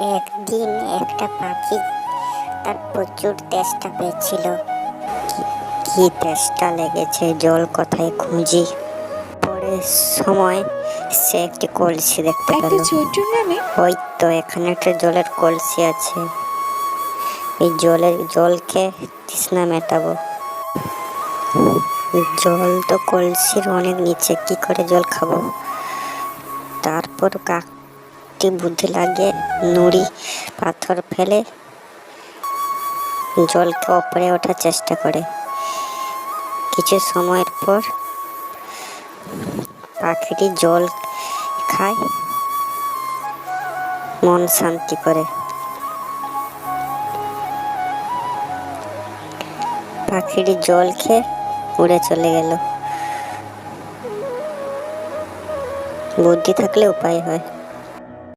একদিন একটা পাখি তার প্রচুর তেষ্টা পেয়েছিল। কি- তেষ্টা লেগেছে জল কোথায় খুঁজি। পরে সময় সে একটি কলসি দেখতে পেল। ওই তো এখানে একটা জলের কলসি আছে। এই জলের জলকে তৃষ্ণা মেটাবো। জল তো কলসির অনেক নিচে কি করে জল খাব? তারপর কাকটি বুদ্ধি লাগিয়ে নুড়ি, পাথর ফেলে জলকে ওপরে ওঠার চেষ্টা করে। কিছু সময়ের পর পাখিটি জল খায়, মন শান্তি করে। পাখিটি জল খেয়ে উড়ে চলে গেল। বুদ্ধি থাকলে উপায় হয়।